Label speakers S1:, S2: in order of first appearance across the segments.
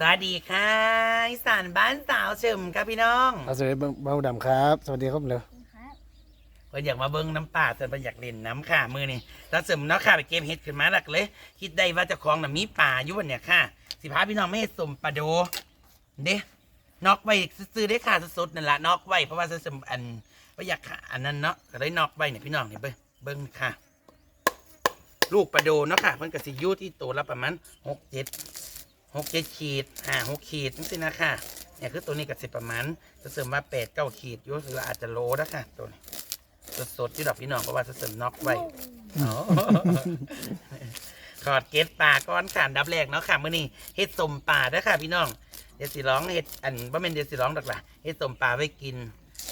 S1: สวัสดีค่ะอีสานบ้านสาวเฉิมครับพี่น้อง
S2: เอาสวัสดีเบาดำครับ สวัสดีครับเร็ว
S1: เพิ่นอยากมาเบิ้งน้ำป่าแต่เพิ่นอยากเล่นน้ำค่ะมือนี่สาวเฉิมเนาะค่ะไปเก็บเห็ดขึ้นมาหลักเลย คิดได้ว่าเจะคลองน่ะมีป่าอยู่บนเนี่ยค่ะ สิพาพี่น้องไม่ให้สมปลาโด เด้นอกไว้ซื้อๆได้ค่ะสดๆนั่นละนอกไว้เพราะว่าสาวเฉิมอันว่าอยากขาอันนั้นเนาะก็เลยนอกไว้เนี่ยพี่น้องเนี่ยเบิ้งเบิ้งค่ะ ลูกปลาโดเนาะค่ะเพิ่นก็สิอยู่ที่ตัวละประมาณหกเจ็ด หกเจ็ดขีดอ่าหกขีดนี่สินะค่ะเนี่ยคือตัวนี้กับสิบประมาณจะเสริมว่าแปดเก้าขีดอยุ่หรืออาจจะโลนะค่ะตัวนี้สดๆที่ดอกพี่น้องเพราะว่าจะเสริมน็อกไว้อ๋อขอดเกตปลาก้อนขานดับแรกเนาะค่ะมื่อนี้เฮ็ดสมปลาเด้อค่ะ พี่น้องเดี๋ยวสิร้องเฮ็ดอันว่าเป็นเดี๋ยวสิร้องดอกล่ะเฮ็ดสมปลาไว้กิน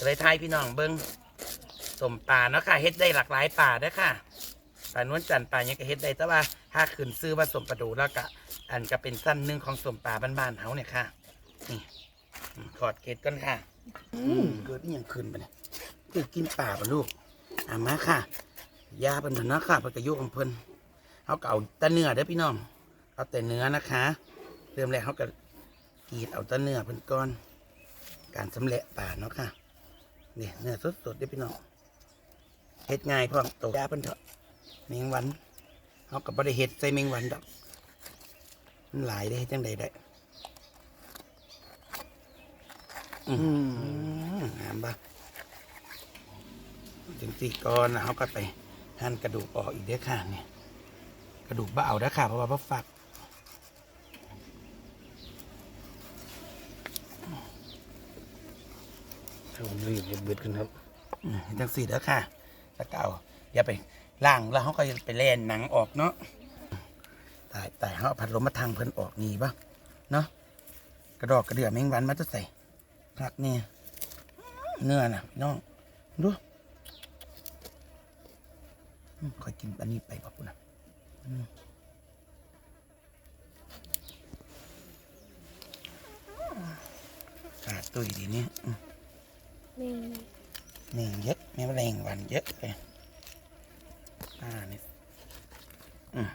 S1: เลยทายพี่น้องเบิ้งสมปลาเนาะค่ะเฮ็ดได้หลากหลายปลาเด้อค่ะปลานวลจันทร์ปลายังก็เฮ็ดได้แต่ว่าถ้าขึ้นซื้อว่าสมปลาดูแล้วก็ อันก็เป็นสั้นหนึ่งของสมป่าบ้านๆเฮาเนี่ยค่ะ นี่อืมขอดเกตก่อนค่ะอืมเกิดนี่ยังขึ้นไปเนี่ยคือกินป่าปะลูกอามาค่ะ ยาเป็นเถอะเนาะค่ะเพิ่นกระยุกของเพิ่นเขาก็เอาแต่เนื้อเด้อพี่น้อง เอาแต่เนื้อนะคะ เริ่มแรกเขาก็กรีดเอาแต่เนื้อเพิ่นก่อน การสำเร็จป่าเนาะค่ะนี่เนื้อสดๆเด้อพี่น้องเฮ็ดง่ายพร้อมโตยาเพิ่นเถอะแมงวันเขาก็บ่ได้เฮ็ดใส่แมงวันดอกมัน หลายได้จังใดได้อืมงามปะถึงสี่ก้อนนะเขาก็ไปหั่นกระดูกออกอีกเด้อค่ะเนี่ยกระดูกบ่เอาเด้อค่ะเพราะว่าบ่ฝัก
S2: ทำรีบเบ็ดขึ้นครับ
S1: อืมจังสี่เด้อค่ะแล้วก็เอาอย่าไปล่างแล้วเขาก็จะไปแล่นหนังออกเนาะ ต่แต่เขาเอาพัดลมมาทางเพิ่นออกนี่ปะเนาะกระดอกกระเดื่อแมงวันมาจะใส่ผักเนี่ยเนื้อน่ะน้องดูคอยกินอันนี้ไปปะปุ่นะขาดตุยดีเนี่ยอืม
S3: นี่
S1: หนึ่งเยอะแม่แมลงวันเยอะเลยอ่านี่อืม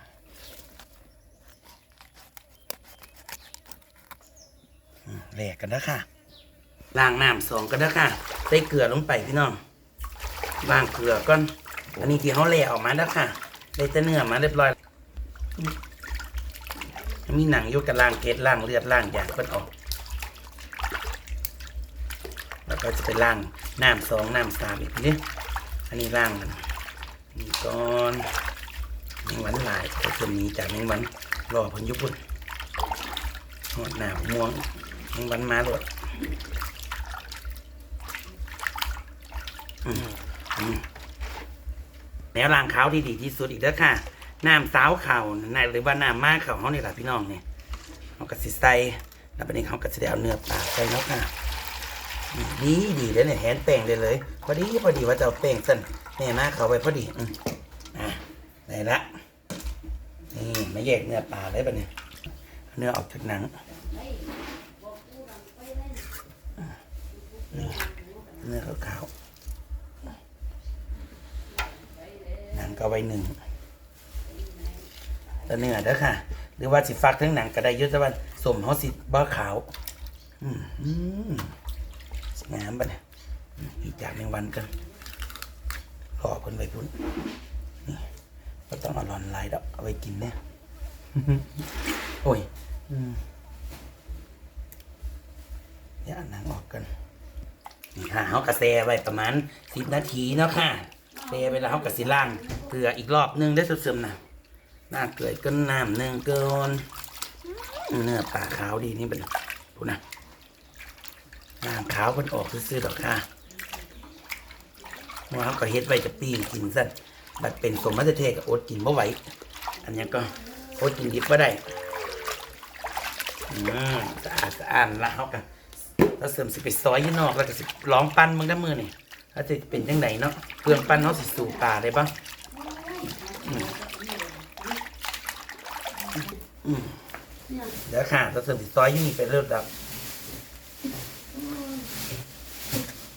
S1: อืม แหลกกันนะค่ะล้างน้ำสองกันนะค่ะใส่เกลือลงไปพี่น้องล้างเกลือก่อนอันนี้ที่เขาแหลกออกมาแล้วค่ะได้แต่เนื้อมาเรียบร้อยมีหนังยู่กับล่างเกล็ดล่างเลือดล่างอย่างเพิ่นออก แล้วก็จะไปล่างน้ำสองน้ำสามอีกนี้อันนี้ล่างมันนี่ก่อนแมงวันหลายตัวนี้จากแมงวันรอเพันยุบุ่นหอดหนาวม่วง วันมาโลดแนวล่างขาวที่ดีที่สุดอีกแล้วค่ะ น้ำสาวเข่านะหรือว่าน้ำมากเข่าเขาเนี่ยแหละพี่น้องเนี่ยเขากระสิใส่แล้วประเด็นเขากระสิได้เอาเนื้อปลาใส่แล้วค่ะ ดีดีเลยเนี่ยแหนแป้งเลยเลย พอดีพอดีว่าจะเอาแป้งสั่นเนี่ยนะเขาไปพอดีอืมอะได้ละนี่มาแยกเนื้อปลาได้ปะเนี่ยเอาเนื้อออกจากหนังนี่ เนื้อขาวๆหนังก็ไว้หนึ่งแล้วเนื้อเด้อค่ะ หรือว่าสิฟักทั้งหนังก็ได้ยุทธวันสมเขาสิบ้าขาวอืมงามปะเนี่ยอีกจากแมงวันกันรอคนไปพุ่นนี่ก็ต้องเอาหลอนลายดอกเอาไปกินเนี่ยโอ้ยอืมอยวเอาหนังออกกัน นี่ค่ะเขากระแซไว้ประมาณสิบนาทีเนาะค่ะแซไปแล้วเขากระสิล่างเกลืออีกรอบนึงได้ซึมๆนะน้าเกลือก็น้ำหนึ่งเกินเนื้อปลาขาวดีนี่เป็นพูนะน้ำขาวมันออกซื่อๆดอกค่ะว่าเขาก็เฮ็ดไว้จะปีนกินสั้นบัดเป็นสมมัตเทกับโอ๊ตกินบ่ไหวอันนี้ก็โอ๊ตกินดิบบ่ได้อืมสะอาดสะอาดละเขากัน แล้วเสริมสิไปซอยยี่นอกแล้วก็สิร้องปั้นมึงได้มือนี่แล้วจะเป็นจังไหนเนาะเครื่องปั้นเขาะสิสู่ป่าได้ปะอืมอืมเดี๋ยวค่ะแล้วเสริมสิซอยยี่นี่ไปเริ่มดับ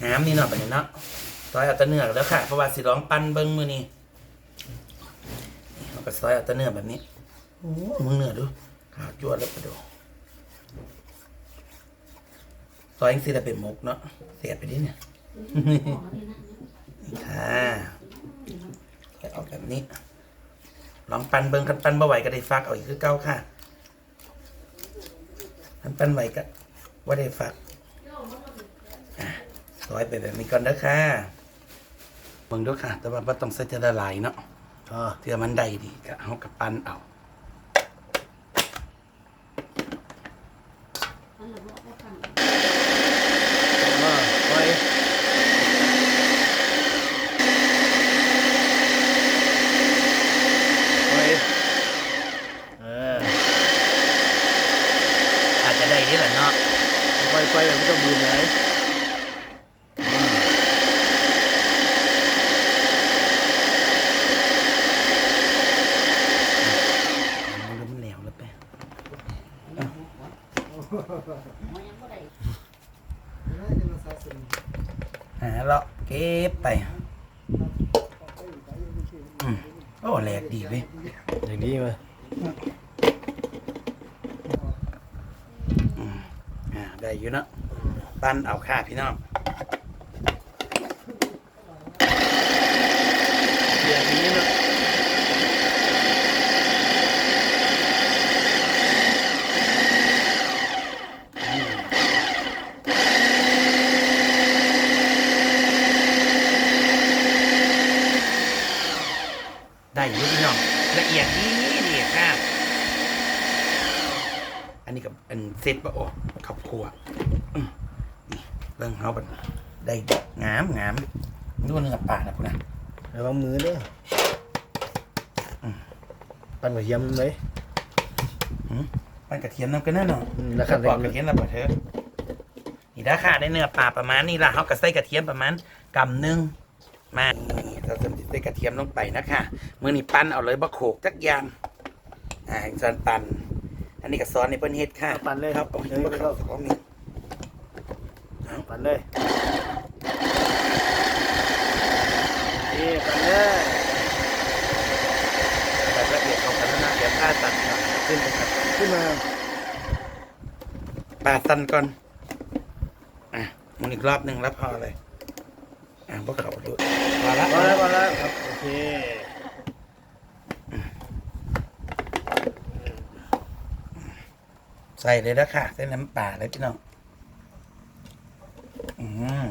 S1: งามนี่เนาะแบบนี้เนาะซอยเอาตะเนื้อแล้วค่ะเพราะว่าสิร้องปั้นเบิ้งมือนี่เราก็ซอยเอาตะเนื้อแบบนี้โอ้มึงเนื้อดูขาจวดแล้วกระโดด ซอยยังสิได้เป็นมกเนาะเสียไปดิเนี่ยนี่ค่ะค่อยออกแบบนี้ ลองปันเบิงคันปันบ่ไหวก็ได้ฟักเอาอีกคือเก้าค่ะคันปันไหวก็ว่าได้ฟักอะซอยไปแบบนี้ก่อนเด้อค่ะเบิ่งเด้วยค่ะ แต่ว่าต้องใส่เทละลายเนาะเทื่อมันได้ดีก็เอากับปันเอา
S2: อ๋อไปไปเออ
S1: อาจจะได้นี่แหละเนาะ
S2: ไปไปแบบไม่ต้องบืนไหน
S1: มันรู้มันเหลวแล้วไปหาเลาะเก็บไปอืมโอ้แหลกดีเว้ย
S2: อย่างนี้มา
S1: อ่าได้อยู่เนาะปั้นเอาค่าพี่น้อง
S2: อย่างนี้เนาะ
S1: ได้อยู่พี่น้องละเอียดดีดีค่ะ อันนี้กับอันเซตบะโอ้ข้าวคั่วอืมนี่เบิ่งเขาแบบได้งามงามดูเนื้อปลานะพุ่นนะ
S2: ระวังมือเด้ออปั่นกระเทียมเลย
S1: มันกระเทียมน้ำกันแน่นอน
S2: อืม
S1: แล้
S2: แล้วว
S1: ก็
S2: ก็
S1: ปอกกระเทียมระเบิดเถอะนี่ราคาได้เนื้อปลาประมาณนี้ละเขาก็ใส่กระเทียมประมาณกำหนึ่งมานี่เราจะใส่กระเทียมลงไปนะคะมือนี่ปั้นเอาเลยบะโขกจักอย่างอ่าจานปั้นอันนี้ก็ซอสในเปิ้นเฮ็ดค่ะ
S2: ปั่นเลยครับ
S1: โอ้ย
S2: เลย
S1: บะ
S2: ไป
S1: เขา
S2: ก็
S1: ของนี่
S2: ปั่นเลยนี่ปั่น เลย
S1: แบบละเอียดของกันแล้วนะเดี๋ยวป้าตัดขึ้นไปครับ
S2: ขึ้นมา
S1: ปาดสันก่อน อะมึงอีกรอบหนึ่งแล้วพอเลย อะพวกเขาดูพอละ
S2: พอแล้วพอแล้วครับโอเค
S1: ใส่เลยนะค่ะใส่น้ำปลาเลยพี่น้อง อืม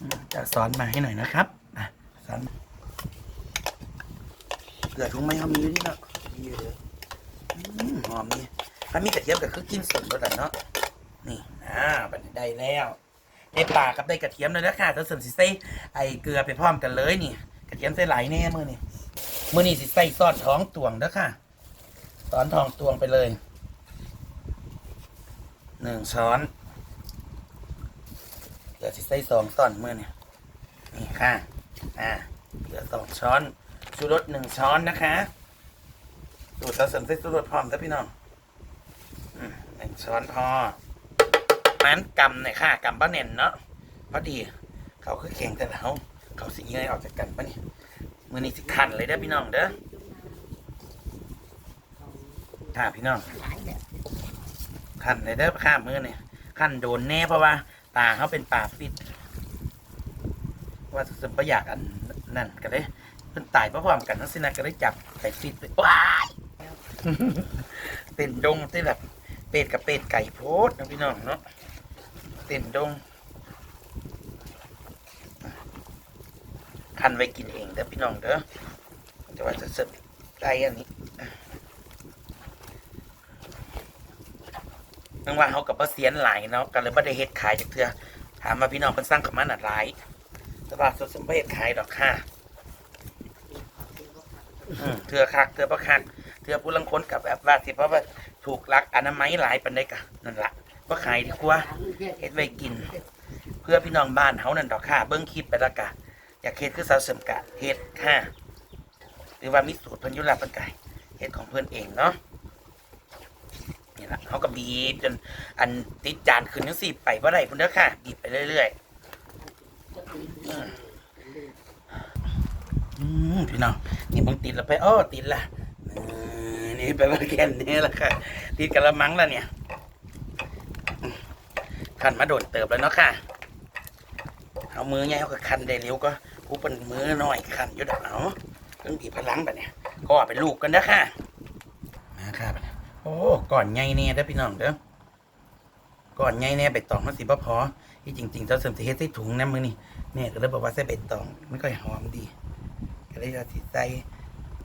S1: อืมจะ ซอนมาให้หน่อยนะครับอะซอนเกลือทุงไม่เขามีอยู่นี่เนาะมีอยู่เลยอืมหอมนี่ถ้ามีกระเทียมก็คือกินสดแล้เนาะนี่อ่าบันได้แล้วได้ปลากับได้กระเทียมเลยนะค่ะถ้าเสริมสิใส่ไอเกลือไปพร้อมกันเลยนี่ กระเทียมใส่หลายแน่มือนี่มือนี่สิใส่ซอสท้องตวงเด้อค่ะตอนทองตวงไปเลยหนึ่งช้อนเกลือสิใส่สองช้อนมือนี่นี่ ค่ะอ่าเกลือสองช้อนชูรสหนึ่งช้อนนะคะสูตรเราเสริมใส่ชูรสพร้อมนะพี่น้องอืมหนึ่งช้อนพอมันกำหน่อยค่ะกำป้าเน่นเนาะพอดี เขาคือแข่งแต่เขาเขาสิเงยออกจากกันปะนี่มือนี้สิคันเลยเด้อพี่น้องเด้อค่ะพี่น้องคันเลยเด้อข้ามือเนี่ยคันโดนแน่เพราะว่า ตาเขาเป็นปากปิด ว่าสมประอยากอันนั่นก็เลยเพิ่นตายเพราะความกันนั่นสินะก็เลยจับใส่ฟิตไปว้ายเต้นดงเต้นแบบเป็ดกับเป็ดไก่โพดนะพี่น้องเนาะเต้นดงคันไว้กินเองเด้อพี่น้องเด้อแต่ว่าจะเสิร์ฟไก่อันนี้เนื่องว่าเขากับเสียนหลายเนาะก็เลยไม่ได้เฮ็ดขายจากเทือถามมาพี่น้องเป็นสร้างกับมันหนัดหลาย ต่ว่าสมประเฮ็ดขายดอกค่ะอืมเทือคักเทือประคักเทือผู้ลังคนกับแบบว่าสิเพราะว่าถูกลักอนามัยหลายปันได้กะนั่นละก็ขายดีกว่าเฮ็ดไว้กิน เพื่อพี่น้องบ้านเฮานั่นดอกค่ะ เบิ่งคลิปไปและกะอยากเฮ็ดคือสาวเสริมกะเฮ็ดค่ะหรือว่ามีสูตรเพิ่นอยู่แล้วเพิ่นก็เฮ็ดของเพิ่นเองเนาะนี่ล่ะเฮาก็บีบจนอันติดจานขึ้นจังซี่ไปบ่ได้พุ่นเด้อค่ะบีบไปเรื่อยๆอืมอืม พี่น้องนี่เบิ่งติดแล้วไปอ้อติดละนี่ไปว่าแค่นี้แหละค่ะ ติดกระมังแล้วเนี่ยขันมาโดนเติบแล้วเนาะค่ะเอามือไงเขาก็คันได้เร็วก็กูเป็นมือน้อยคันอยู่ดอกเนาะเรื่องดีพลังแบบเนี้ยก็เป็นลูกกันนะค่ะมาค่ะโอ้ก่อนไงเนี่ยเด้อพี่น้องเด้อ ก่อนไงเนี่ยใบตองมันสิบ่พอที่จริงๆเจ้าเสริมสิเฮ็ดใส่ถุงนะมือนี่เนี่ยก็เลยบอกว่าใส่ใบตองมันก็หอมดีก็เลยเอาสิใส่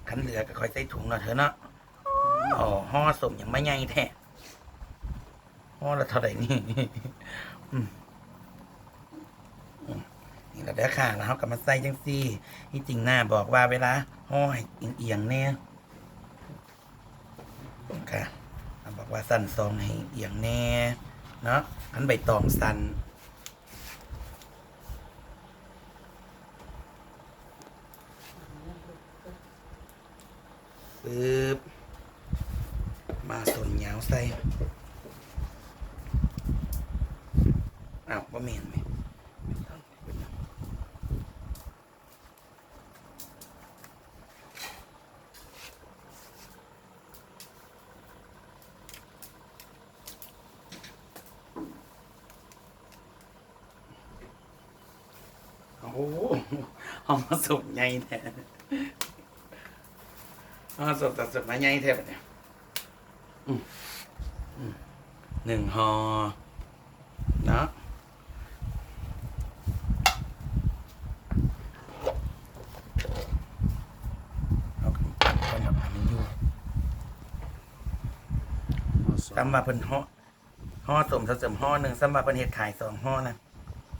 S1: ขันเหลือก็ค่อยใส่ถุงเนาะเถอเนาะอ๋อห่อสมยังไม่ใหญ่แท้ห่อละเท่าไหร่นี่นี่แหละเด้อค่ะแล้วเขาก็มาใส่จังซี่ที่จริงหน้าบอกว่าเวลาห่อเอียงๆแน่ค่ะเขาบอกว่าสั้นซองให้เอียงแน่ เนาะอันใบตองสันปึ๊บมาส่วนยาวใส่อ้าวว่าเมนไหมโอ้โห เอามาสุกใหญ่แท้อ่าสดตัดสดมาใหญ่แทบเนี่ยอืมอืมหนึ่งห่อเนาะเอาขึ้นไปก่อนเอาให้มันอยู่ซ้ำมาเพิ่นห่อห่อสมสมห่อหนึ่งซ้ำมาเพิ่นเฮ็ดขายสองห่อนะ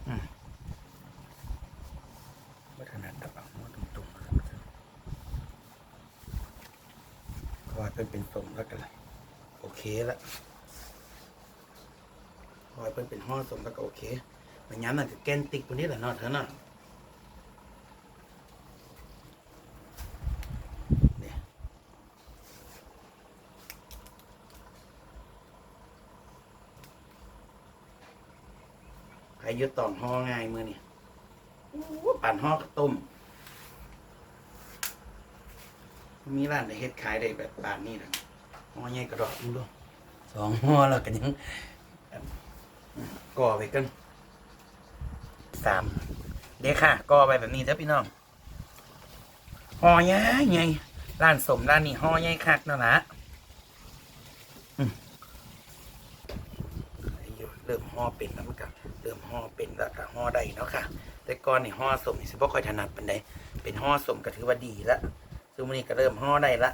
S1: อืมไม่ถนัดดับเอาห่อตรงๆแล้วกัน เพราะว่าเป็นเป็นสมแล้วกันเลย โอเคละพอให้เป็นเป็นห่อสมแล้วก็โอเคมันย้ำนั่นก็แกนติกตัวนี้แหละเนาะเธอเนาะเนี่ยใครยึดต่องห่อง่ายมือนี่ปั่นห่อข้าวต้ม มีร้านได้เฮ็ดขายได้แบบบานนี้นะห่อใหญ่กระดอกมึงดู สองห่อแล้วกันยังก่อไปกันสามเด็กค่ะก่อไปแบบนี้เด้อพี่น้องห่อใหญ่ใหญ่ร้านสมร้านนี้ห่อใหญ่คักนั่นละอืมเริ่มห่อเป็นแล้วมันก็เริ่มห่อเป็นแล้วก็ห่อได้เนาะค่ะ แต่ก่อนนี่ห่อสมนี่สิบ่ค่อยถนัดปานใดเป็นห่อสมก็ถือว่าดีแล้วซึ่งวันนี้ก็เริ่มห่อได้ละ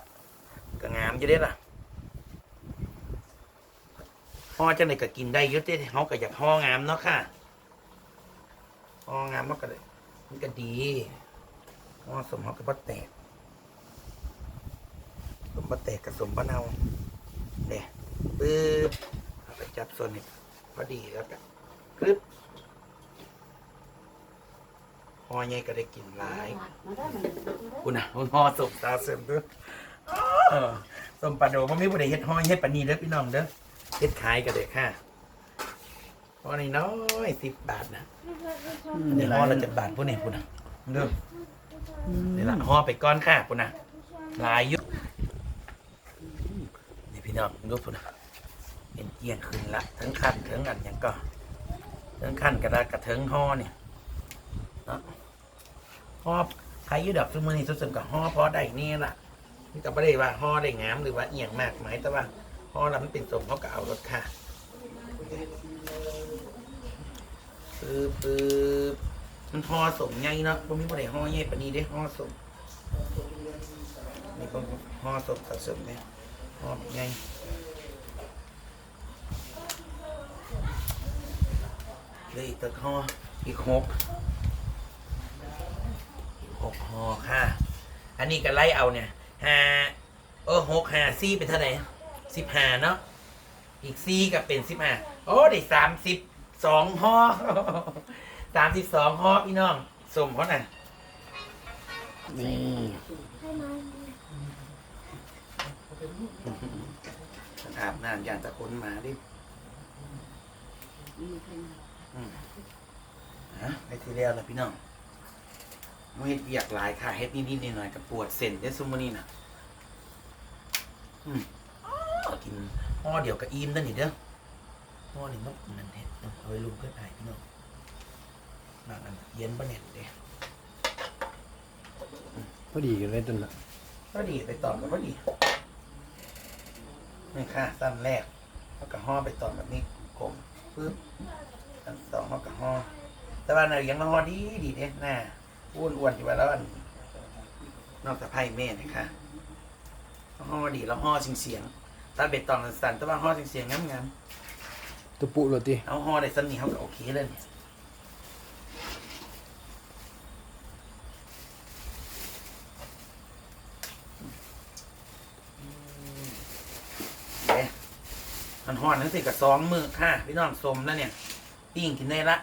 S1: ก็งามอยู่เด้ล่ะ ห่อจังไดก็กินได้เยอะเด้เขาก็อยากห่องามเนาะค่ะห่องามมันก็เลยมันก็ดีห่อสมเขาก็บ่แตกสมบ่แตกกับสมบ่เนาเนี่ยปึ๊บไปจับส่วนนี้พอดีแล้วก็กรึบห่อใหญ่ก็ได้กินหลายคุณอะห่อสมตาเสริมด้อเออสมปลาโดมันไม่บุได้เฮ็ดห่อเฮ็ดปานีเด้อพี่น้องเด้อ ฮ็ดขายกันเด้อค่ะห่อนี่น้อยสิบบาทนะเดี๋ยวห่อละเจ็ดบาทพวกนี้คุณอะเด้อเดี๋ยวละห่อไปก้อนค่ะคุณอะหลายอยุนี่พี่น้องดูคุณอะเป็นเกียงขึ้นละทั้งคันทั้งอันหยังก็ทั้งคันกระดาษกระเทิงห่อเนี่ยเนาะห่อใครอยืดดอกซุมือนี่สุดๆกับห่อพอได้นี่ล่ะนี่ก็ไม่ได้ว่าห่อได้งามหรือว่าเอียงมากไหมายแต่ว่า ห่อแล้วมันเป็นสมเขาก็เอารถค่ะปื๊บปื๊บมันห่อสมไงเนาะพวกนี้ไม่ได้ห่อใหญ่ปนี้ได้ห่อสมนี่ก็ห่อสมตัดสมเนี่ยห่อไงเลยอีกตะห่ออีกหกหกห่อค่ะ อันนี้ก็ไล่เอาเนี่ยห้าเออหกห้าซี่เป็นเท่าไหร่ สิบห้าเนาะอีกซี่ก็เป็นสิบห้าโอ้ได้สามสิบสองห่อสามสิบสองห่อพี่น้องสมเขาน่ะนี่อาบน้ำอย่างตะคนมาดิอืมฮะไปทีเดียวแล้วพี่น้องมือเฮ็ดเบียกหลายค่ะเฮ็ดนิดๆหน่อยๆกับปวดเส้นได้ซุมอนี่นะอืมอ้อกิน ห่อเดียวกับอิ่มเด้อนี่เด้อห่อนี่มันนั่นเห็ดเอาไว้ลุมเพื่อนไอ้พี่น้องบางอันเย็นปะเนี่ยเด้
S2: พอดีกันเลยต้นละ
S1: ก็ดีไปตอนกับพอดีนี่ค่ะสั้นแรกแล้วก็ห่อไปตอนแบบนี้กลมปึ๊บสั้นสองแล้วก็ห่อแต่ว่าในยังมาห่อดีดีเนี่ยหน้าอ้วนอ้วนๆอยู่ว่าแล้วอันนอกจากไพ่แม่นะคะห่อดีแล้วห่อเสียงเสียงๆ ตัดเบ็ดตอนสั้นๆแต่ว่าห่อเสียงเสียงๆงาม
S2: ตัวปุโรตี
S1: ๆเอาห่อได้สั้นนี่เขาก็โอเคเลยเนี่ยเด้มันห่อนั่นสิกับสองมือค่ะพี่น้องสมแล้วเนี่ยปิ้งกินได้ละ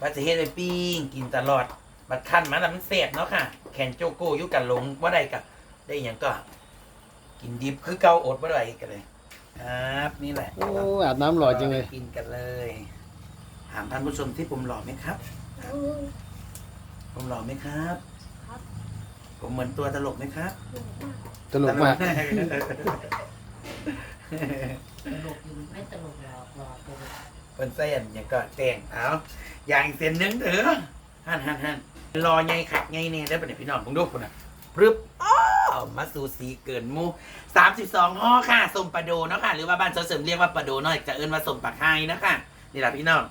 S1: ว่าจะเฮ็ดไปปิ้งกินตลอด บัดขั้นมาแล้วมันเสียบเนาะค่ะ แขนโจโก้อยุกันหลงว่าได้กับ ได้หยังก็ กินดิบคือเกาอดว่าได้กันเลยครับนี่แหละ
S2: โอ้อาบน้ำหล่อจังเลย
S1: กินกันเลยถามท่านผู้ชมที่ผมหล่อไหมครับ ผมหล่อไหมครับ
S3: ครับ
S1: ผมเหมือนตัวตลกไหมครับ
S2: ตลกมาก
S3: ตลกอยู่ไม่ตลกหรอกหรอกตลก
S1: เป็นเส้นอย่างก็แต่งเอาอย่างเส้นหนึงเถอะหันหันหันรอไงขัดไงเนี่ยได้ปะเนี่ยพี่น้องผมดูคุณนะพรึบอ้าว มาสูสีเกินหมูสามสิบสองห่อค่ะสมปลาโดเนาะค่ะ หรือว่าบ้านเสริมเรียกว่าปลาโดเนาะจะเอิ้นว่าสมปลาไข่เนาะค่ะนี่แหละพี่น้อง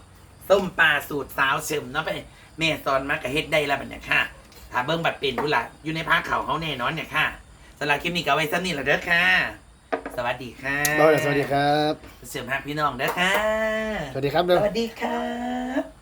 S1: ส้มปลาสูตรสาวเสริมเนาะไปแม่สอนมากระเฮ็ดได้ละบัดเนี่ยค่ะถ้าเบิ้งบัดเป็นผู้ละอยู่ในภาคเขาเขาแน่นอนเนี่ยค่ะสำหรับคลิปนี้ก็เอาไว้สั้นนี่แหละเด้อค่ะ สวัสดีค่ะ
S2: เราสวัสดีครับ
S1: เสริมหักพี่น้องเด้อค่ะ
S2: สวัสดีครับเด้อ
S1: สวัสดีครับ